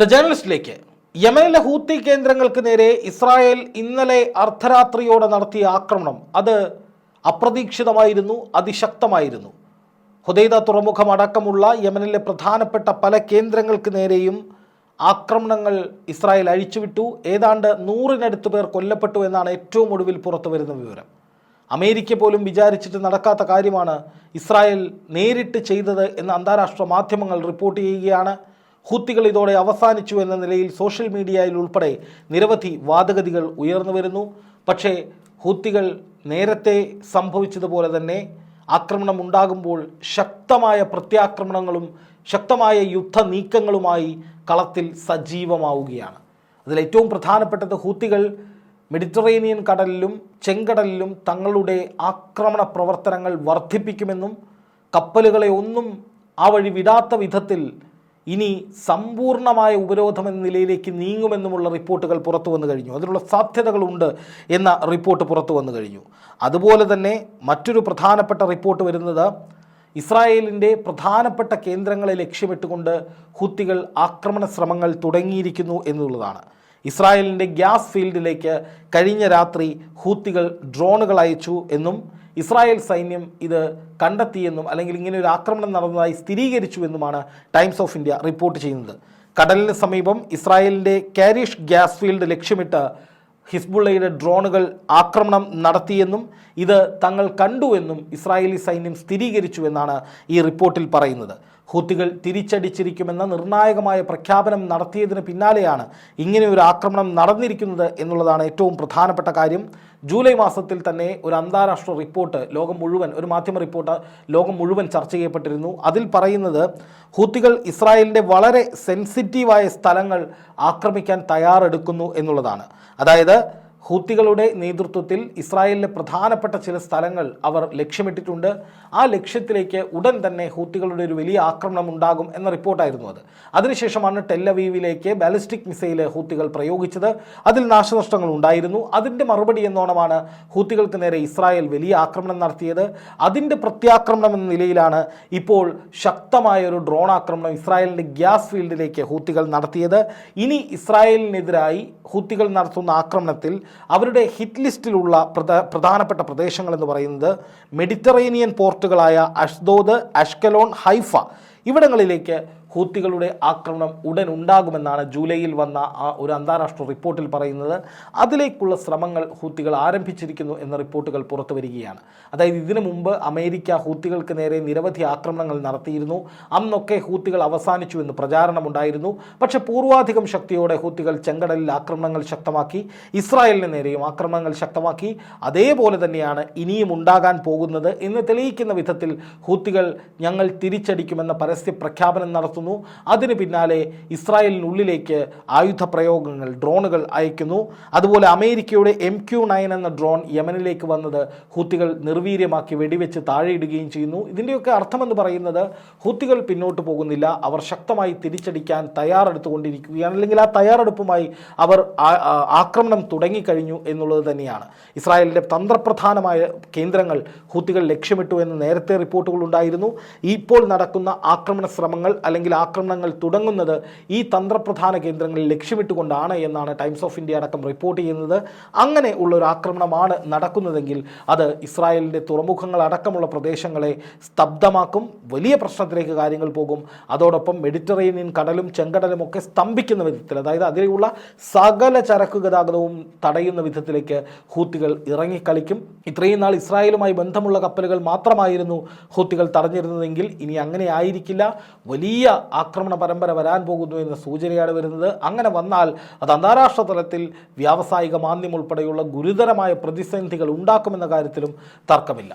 The ജേർണലിസ്റ്റിലേക്ക്. യമനിലെ Houthi കേന്ദ്രങ്ങൾക്ക് നേരെ ഇസ്രായേൽ ഇന്നലെ അർദ്ധരാത്രിയോടെ നടത്തിയ ആക്രമണം. അത് അപ്രതീക്ഷിതമായിരുന്നു അതിശക്തമായിരുന്നു. ഹുദൈദ തുറമുഖം അടക്കമുള്ള യമനിലെ പ്രധാനപ്പെട്ട പല കേന്ദ്രങ്ങൾക്ക് നേരെയും ആക്രമണങ്ങൾ ഇസ്രായേൽ അഴിച്ചുവിട്ടു. ഏതാണ്ട് നൂറിനടുത്ത് പേർ കൊല്ലപ്പെട്ടു എന്നാണ് ഏറ്റവും ഒടുവിൽ പുറത്തു വരുന്ന വിവരം. അമേരിക്ക പോലും വിചാരിച്ചിട്ട് നടക്കാത്ത കാര്യമാണ് ഇസ്രായേൽ നേരിട്ട് ചെയ്തത് എന്ന് അന്താരാഷ്ട്ര മാധ്യമങ്ങൾ റിപ്പോർട്ട് ചെയ്യുകയാണ്. ഹൂത്തികൾ ഇതോടെ അവസാനിച്ചു എന്ന നിലയിൽ സോഷ്യൽ മീഡിയയിൽ ഉൾപ്പെടെ നിരവധി വാദഗതികൾ ഉയർന്നു വരുന്നു. പക്ഷേ ഹൂത്തികൾ നേരത്തെ സംഭവിച്ചതുപോലെ തന്നെ ആക്രമണം ഉണ്ടാകുമ്പോൾ ശക്തമായ പ്രത്യാക്രമണങ്ങളും ശക്തമായ യുദ്ധ നീക്കങ്ങളുമായി കളത്തിൽ സജീവമാവുകയാണ്. അതിലേറ്റവും പ്രധാനപ്പെട്ടത് ഹൂത്തികൾ മെഡിറ്ററേനിയൻ കടലിലും ചെങ്കടലിലും തങ്ങളുടെ ആക്രമണ പ്രവർത്തനങ്ങൾ വർദ്ധിപ്പിക്കുമെന്നും കപ്പലുകളെ ഒന്നും ആ വഴി വിടാത്ത വിധത്തിൽ ഇനി സമ്പൂർണമായ ഉപരോധം എന്ന നിലയിലേക്ക് നീങ്ങുമെന്നുമുള്ള റിപ്പോർട്ടുകൾ പുറത്തു വന്നു കഴിഞ്ഞു. അതിനുള്ള സാധ്യതകളുണ്ട് എന്ന റിപ്പോർട്ട് പുറത്തു വന്നു കഴിഞ്ഞു. അതുപോലെ തന്നെ മറ്റൊരു പ്രധാനപ്പെട്ട റിപ്പോർട്ട് വരുന്നത് ഇസ്രായേലിന്റെ പ്രധാനപ്പെട്ട കേന്ദ്രങ്ങളെ ലക്ഷ്യമിട്ടുകൊണ്ട് ഹുത്തികൾ ആക്രമണ ശ്രമങ്ങൾ തുടങ്ങിയിരിക്കുന്നു എന്നുള്ളതാണ്. ഇസ്രായേലിന്റെ ഗ്യാസ് ഫീൽഡിലേക്ക് കഴിഞ്ഞ രാത്രി ഹൂത്തികൾ ഡ്രോണുകൾ അയച്ചു എന്നും ഇസ്രായേൽ സൈന്യം ഇത് കണ്ടെത്തിയെന്നും അല്ലെങ്കിൽ ഇങ്ങനെ ഒരു ആക്രമണം നടന്നതായി സ്ഥിരീകരിച്ചുവെന്നുമാണ് ടൈംസ് ഓഫ് ഇന്ത്യ റിപ്പോർട്ട് ചെയ്യുന്നത്. കടലിന് സമീപം ഇസ്രായേലിന്റെ കാരിഷ് ഗ്യാസ് ഫീൽഡ് ലക്ഷ്യമിട്ട് ഹിസ്ബുള്ളയുടെ ഡ്രോണുകൾ ആക്രമണം നടത്തിയെന്നും ഇത് തങ്ങൾ കണ്ടുവെന്നും ഇസ്രായേലി സൈന്യം സ്ഥിരീകരിച്ചുവെന്നാണ് ഈ റിപ്പോർട്ടിൽ പറയുന്നത്. ഹൂത്തികൾ തിരിച്ചടിച്ചിരിക്കുമെന്ന നിർണായകമായ പ്രഖ്യാപനം നടത്തിയതിന് പിന്നാലെയാണ് ഇങ്ങനെ ഒരു ആക്രമണം നടന്നിരിക്കുന്നത് എന്നുള്ളതാണ് ഏറ്റവും പ്രധാനപ്പെട്ട കാര്യം. ജൂലൈ മാസത്തിൽ തന്നെ ഒരു അന്താരാഷ്ട്ര റിപ്പോർട്ട് ലോകം മുഴുവൻ ഒരു മാധ്യമ റിപ്പോർട്ട് ലോകം മുഴുവൻ ചർച്ച ചെയ്യപ്പെട്ടിരുന്നു. അതിൽ പറയുന്നത് ഹൂത്തികൾ ഇസ്രായേലിന്റെ വളരെ സെൻസിറ്റീവായ സ്ഥലങ്ങൾ ആക്രമിക്കാൻ തയ്യാറെടുക്കുന്നു എന്നുള്ളതാണ്. അതായത് ഹൂത്തികളുടെ നേതൃത്വത്തിൽ ഇസ്രായേലിലെ പ്രധാനപ്പെട്ട ചില സ്ഥലങ്ങൾ അവർ ലക്ഷ്യമിട്ടിട്ടുണ്ട്. ആ ലക്ഷ്യത്തിലേക്ക് ഉടൻ തന്നെ ഹൂത്തികളുടെ ഒരു വലിയ ആക്രമണം ഉണ്ടാകും എന്ന റിപ്പോർട്ടായിരുന്നു അത്. അതിനുശേഷമാണ് ടെല്ലവീവിലേക്ക് ബാലിസ്റ്റിക് മിസൈൽ ഹൂത്തികൾ പ്രയോഗിച്ചത്. അതിൽ നാശനഷ്ടങ്ങൾ ഉണ്ടായിരുന്നു. അതിന്റെ മറുപടി എന്നോണമാണ് ഹൂത്തികൾക്ക് നേരെ ഇസ്രായേൽ വലിയ ആക്രമണം നടത്തിയത്. അതിന്റെ പ്രത്യാക്രമണം എന്ന നിലയിലാണ് ഇപ്പോൾ ശക്തമായ ഒരു ഡ്രോൺ ആക്രമണം ഇസ്രായേലിന്റെ ഗ്യാസ് ഫീൽഡിലേക്ക് ഹൂത്തികൾ നടത്തിയത്. ഇനി ഇസ്രായേലിനെതിരായി ഹൂത്തികൾ നടത്തുന്ന ആക്രമണത്തിൽ അവരുടെ ഹിറ്റ് ലിസ്റ്റിലുള്ള പ്രധ- പ്രധാനപ്പെട്ട പ്രദേശങ്ങൾ എന്ന് പറയുന്നത് മെഡിറ്ററേനിയൻ പോർട്ടുകളായ അഷ്ദോദ് അഷ്കലോൺ ഹൈഫ ഇവിടങ്ങളിലേക്ക് ഹൂത്തികളുടെ ആക്രമണം ഉടൻ ഉണ്ടാകുമെന്നാണ് ജൂലൈയിൽ വന്ന ആ ഒരു അന്താരാഷ്ട്ര റിപ്പോർട്ടിൽ പറയുന്നത്. അതിലേക്കുള്ള ശ്രമങ്ങൾ ഹൂത്തികൾ ആരംഭിച്ചിരിക്കുന്നു എന്ന റിപ്പോർട്ടുകൾ പുറത്തു വരികയാണ്. അതായത് ഇതിനു മുമ്പ് അമേരിക്ക ഹൂത്തികൾക്ക് നേരെ നിരവധി ആക്രമണങ്ങൾ നടത്തിയിരുന്നു. അന്നൊക്കെ ഹൂത്തികൾ അവസാനിച്ചു എന്ന് പ്രചാരണമുണ്ടായിരുന്നു. പക്ഷേ പൂർവാധികം ശക്തിയോടെ ഹൂത്തികൾ ചെങ്കടലിൽ ആക്രമണങ്ങൾ ശക്തമാക്കി ഇസ്രായേലിന് നേരെയും ആക്രമണങ്ങൾ ശക്തമാക്കി. അതേപോലെ തന്നെയാണ് ഇനിയും ഉണ്ടാകാൻ പോകുന്നത് എന്ന് തെളിയിക്കുന്ന വിധത്തിൽ ഹൂത്തികൾ ഞങ്ങൾ തിരിച്ചടിക്കുമെന്ന പരസ്യ പ്രഖ്യാപനം നടത്തുന്നു. അതിന് പിന്നാലെ ഇസ്രായേലിനുള്ളിലേക്ക് ആയുധ പ്രയോഗങ്ങൾ ഡ്രോണുകൾ അയക്കുന്നു. അതുപോലെ അമേരിക്കയുടെ എം ക്യു നയൻ എന്ന ഡ്രോൺ യമനിലേക്ക് വന്നത് ഹൂത്തികൾ നിർവീര്യമാക്കി വെടിവെച്ച് താഴെയിടുകയും ചെയ്യുന്നു. ഇതിന്റെയൊക്കെ അർത്ഥമെന്ന് പറയുന്നത് ഹൂത്തികൾ പിന്നോട്ട് പോകുന്നില്ല. അവർ ശക്തമായി തിരിച്ചടിക്കാൻ തയ്യാറെടുത്തുകൊണ്ടിരിക്കുകയാണ്. അല്ലെങ്കിൽ ആ തയ്യാറെടുപ്പുമായി അവർ ആക്രമണം തുടങ്ങിക്കഴിഞ്ഞു എന്നുള്ളത് തന്നെയാണ്. ഇസ്രായേലിന്റെ തന്ത്രപ്രധാനമായ കേന്ദ്രങ്ങൾ ഹൂത്തികൾ ലക്ഷ്യമിട്ടു എന്ന് നേരത്തെ റിപ്പോർട്ടുകൾ ഉണ്ടായിരുന്നു. ഇപ്പോൾ നടക്കുന്ന ആക്രമണ ശ്രമങ്ങൾ അല്ലെങ്കിൽ ആക്രമണങ്ങൾ തുടങ്ങുന്നത് ഈ തന്ത്രപ്രധാന കേന്ദ്രങ്ങളിൽ ലക്ഷ്യമിട്ടുകൊണ്ടാണ് എന്നാണ് ടൈംസ് ഓഫ് ഇന്ത്യ അടക്കം റിപ്പോർട്ട് ചെയ്യുന്നത്. അങ്ങനെ ഉള്ള ഒരു ആക്രമണമാണ് നടക്കുന്നതെങ്കിൽ അത് ഇസ്രായേലിന്റെ തുറമുഖങ്ങൾ അടക്കമുള്ള പ്രദേശങ്ങളെ സ്തബ്ധമാക്കും വലിയ പ്രശ്നത്തിലേക്ക് കാര്യങ്ങൾ പോകും. അതോടൊപ്പം മെഡിറ്ററേനിയൻ കടലും ചെങ്കടലും ഒക്കെ സ്തംഭിക്കുന്ന വിധത്തിൽ അതായത് അതിലുള്ള സകല ചരക്ക് ഗതാഗതവും തടയുന്ന വിധത്തിലേക്ക് ഹൂത്തികൾ ഇറങ്ങിക്കളിക്കും. ഇത്രയും നാൾ ഇസ്രായേലുമായി ബന്ധമുള്ള കപ്പലുകൾ മാത്രമായിരുന്നു ഹൂത്തികൾ തടഞ്ഞിരുന്നതെങ്കിൽ ഇനി അങ്ങനെ ആയിരിക്കില്ല. വലിയ ആക്രമണ പരമ്പര വരാൻ പോകുന്നു എന്ന സൂചനയാണ് വരുന്നത്. അങ്ങനെ വന്നാൽ അത് അന്താരാഷ്ട്ര തലത്തിൽ വ്യാവസായിക മാന്ദ്യം ഉൾപ്പെടെയുള്ള ഗുരുതരമായ പ്രതിസന്ധികൾ ഉണ്ടാക്കുമെന്ന കാര്യത്തിലും തർക്കമില്ല.